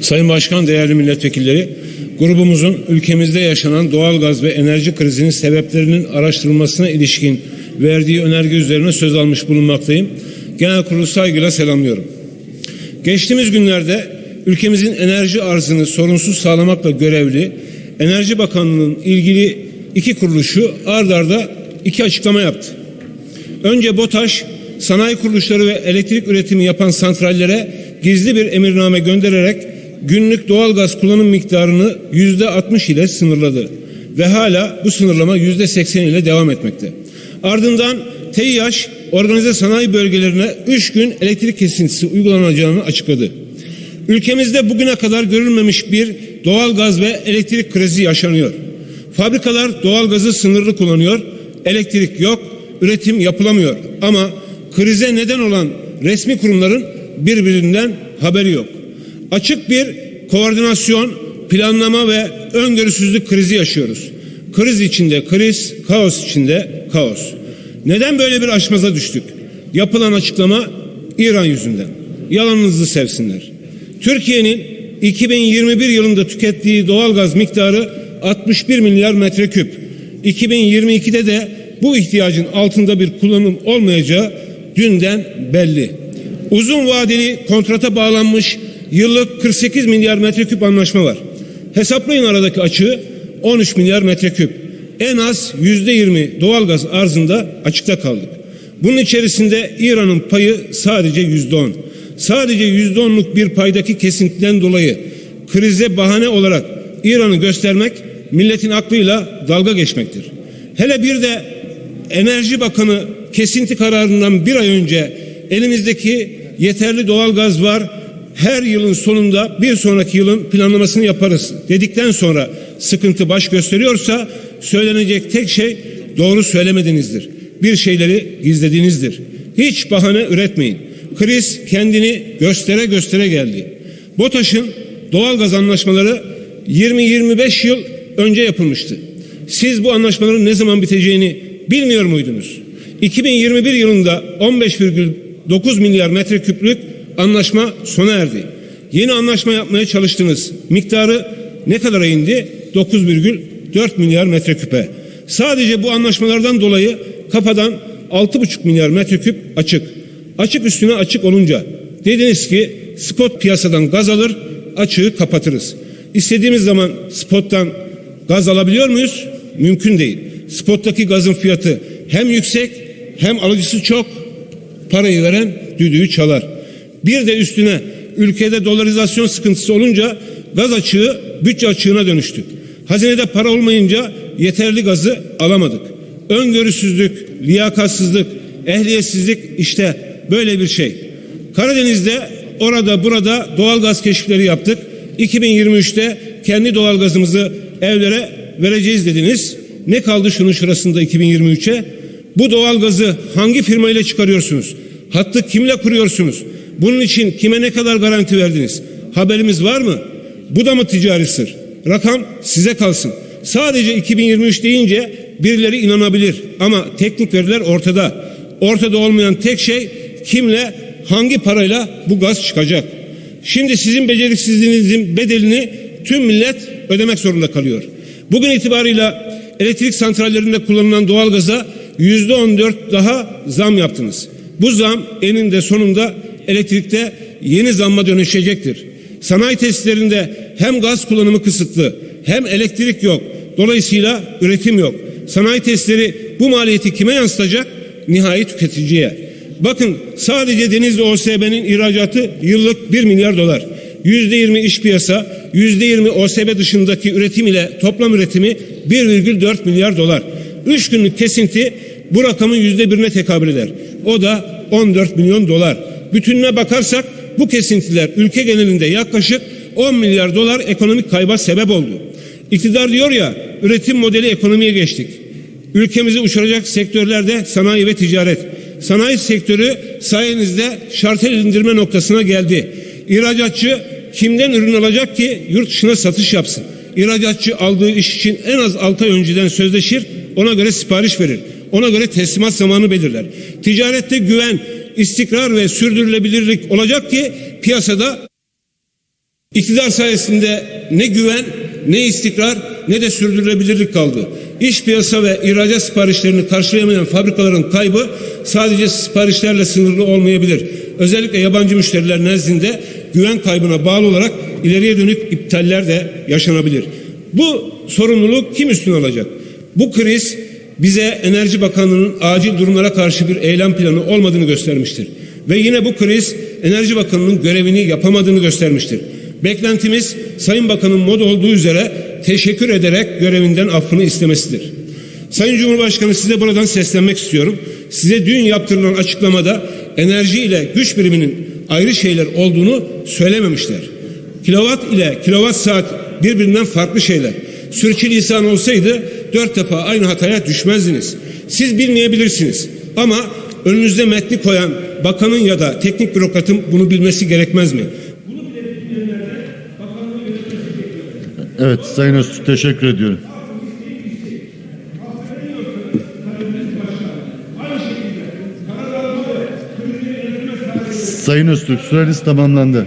Sayın Başkan, değerli milletvekilleri, grubumuzun ülkemizde yaşanan doğal gaz ve enerji krizinin sebeplerinin araştırılmasına ilişkin verdiği önerge üzerine söz almış bulunmaktayım. Genel kurulu saygıyla selamlıyorum. Geçtiğimiz günlerde ülkemizin enerji arzını sorunsuz sağlamakla görevli Enerji Bakanlığı'nın ilgili iki kuruluşu ard arda iki açıklama yaptı. Önce BOTAŞ sanayi kuruluşları ve elektrik üretimi yapan santrallere gizli bir emirname göndererek günlük doğal gaz kullanım miktarını yüzde 60 ile sınırladı ve hala bu sınırlama yüzde 80 ile devam etmekte. Ardından TİH organize sanayi bölgelerine 3 gün elektrik kesintisi uygulanacağını açıkladı. Ülkemizde bugüne kadar görülmemiş bir doğal gaz ve elektrik krizi yaşanıyor. Fabrikalar doğal gazı sınırlı kullanıyor, elektrik yok, üretim yapılamıyor. Ama krize neden olan resmi kurumların birbirinden haberi yok. Açık bir koordinasyon, planlama ve öngörüsüzlük krizi yaşıyoruz. Kriz içinde kriz, kaos içinde kaos. Neden böyle bir aşmaza düştük? Yapılan açıklama İran yüzünden. Yalanınızı sevsinler. Türkiye'nin 2021 yılında tükettiği doğal gaz miktarı 61 milyar metreküp. 2022'de de bu ihtiyacın altında bir kullanım olmayacağı dünden belli. Uzun vadeli kontrata bağlanmış yıllık 48 milyar metreküp anlaşma var. Hesaplayın aradaki açığı 13 milyar metreküp. En az yüzde 20 doğalgaz arzında açıkta kaldık. Bunun içerisinde İran'ın payı sadece yüzde 10. Sadece yüzde onluk bir paydaki kesintiden dolayı krize bahane olarak İran'ı göstermek milletin aklıyla dalga geçmektir. Hele bir de Enerji Bakanı kesinti kararından bir ay önce elimizdeki yeterli doğal gaz var. Her yılın sonunda bir sonraki yılın planlamasını yaparız dedikten sonra sıkıntı baş gösteriyorsa söylenecek tek şey doğru söylemedinizdir. Bir şeyleri gizledinizdir. Hiç bahane üretmeyin. Kriz kendini göstere göstere geldi. BOTAŞ'ın doğal gaz anlaşmaları 20-25 yıl önce yapılmıştı. Siz bu anlaşmaların ne zaman biteceğini bilmiyor muydunuz? 2021 yılında 15,9 milyar metreküplük anlaşma sona erdi. Yeni anlaşma yapmaya çalıştınız. Miktarı ne kadara indi? 9,4 milyar metreküpe. Sadece bu anlaşmalardan dolayı kafadan 6,5 milyar metreküp açık. Açık üstüne açık olunca dediniz ki spot piyasadan gaz alır, açığı kapatırız. İstediğimiz zaman spottan gaz alabiliyor muyuz? Mümkün değil. Spottaki gazın fiyatı hem yüksek hem alıcısı çok. Parayı veren düdüğü çalar. Bir de üstüne ülkede dolarizasyon sıkıntısı olunca gaz açığı bütçe açığına dönüştü. Hazinede para olmayınca yeterli gazı alamadık. Öngörüsüzlük, liyakatsızlık, ehliyetsizlik işte böyle bir şey. Karadeniz'de orada burada doğal gaz keşifleri yaptık. 2023'te kendi doğal gazımızı evlere vereceğiz dediniz. Ne kaldı şunun şurasında 2023'e? Bu doğal gazı hangi firmayla çıkarıyorsunuz? Hattı kimle kuruyorsunuz? Bunun için kime ne kadar garanti verdiniz? Haberimiz var mı? Bu da mı ticari sır? Rakam size kalsın. Sadece 2023 deyince birileri inanabilir ama teknik veriler ortada. Ortada olmayan tek şey kimle hangi parayla bu gaz çıkacak? Şimdi sizin beceriksizliğinizin bedelini tüm millet ödemek zorunda kalıyor. Bugün itibarıyla elektrik santrallerinde kullanılan doğalgaza yüzde on dört daha zam yaptınız. Bu zam eninde sonunda elektrikte yeni zamma dönüşecektir. Sanayi tesislerinde hem gaz kullanımı kısıtlı hem elektrik yok. Dolayısıyla üretim yok. Sanayi tesisleri bu maliyeti kime yansıtacak? Nihai tüketiciye. Bakın sadece Denizli OSB'nin ihracatı yıllık 1 milyar dolar. Yüzde yirmi iş piyasa, yüzde yirmi OSB dışındaki üretim ile toplam üretimi 1,4 milyar dolar. Üç günlük kesinti bu rakamın yüzde birine tekabül eder. O da 14 milyon dolar. Bütününe bakarsak bu kesintiler ülke genelinde yaklaşık 10 milyar dolar ekonomik kayba sebep oldu. İktidar diyor ya üretim modeli ekonomiye geçtik. Ülkemizi uçuracak sektörlerde sanayi ve ticaret. Sanayi sektörü sayenizde şartel indirme noktasına geldi. İhracatçı kimden ürün alacak ki yurt dışına satış yapsın? İhracatçı aldığı iş için en az 6 ay önceden sözleşir, ona göre sipariş verir. Ona göre teslimat zamanı belirler. Ticarette güven, istikrar ve sürdürülebilirlik olacak ki piyasada İktidar sayesinde ne güven, ne istikrar, ne de sürdürülebilirlik kaldı. İş piyasa ve ihracat siparişlerini karşılayamayan fabrikaların kaybı sadece siparişlerle sınırlı olmayabilir. Özellikle yabancı müşteriler nezdinde güven kaybına bağlı olarak ileriye dönük iptaller de yaşanabilir. Bu sorumluluk kim üstüne alacak? Bu kriz bize Enerji Bakanlığı'nın acil durumlara karşı bir eylem planı olmadığını göstermiştir. Ve yine bu kriz Enerji Bakanlığı'nın görevini yapamadığını göstermiştir. Beklentimiz Sayın Bakan'ın mod olduğu üzere teşekkür ederek görevinden affını istemesidir. Sayın Cumhurbaşkanı size buradan seslenmek istiyorum. Size dün yaptırılan açıklamada enerji ile güç biriminin ayrı şeyler olduğunu söylememişler. Kilowatt ile kilowatt saat birbirinden farklı şeyler. Sürçülisan olsaydı dört defa aynı hataya düşmezdiniz. Siz bilmeyebilirsiniz ama önünüzde metni koyan bakanın ya da teknik bürokratın bunu bilmesi gerekmez mi? Evet Sayın Öztürk teşekkür ediyorum. Sayın Öztürk süreniz tamamlandı.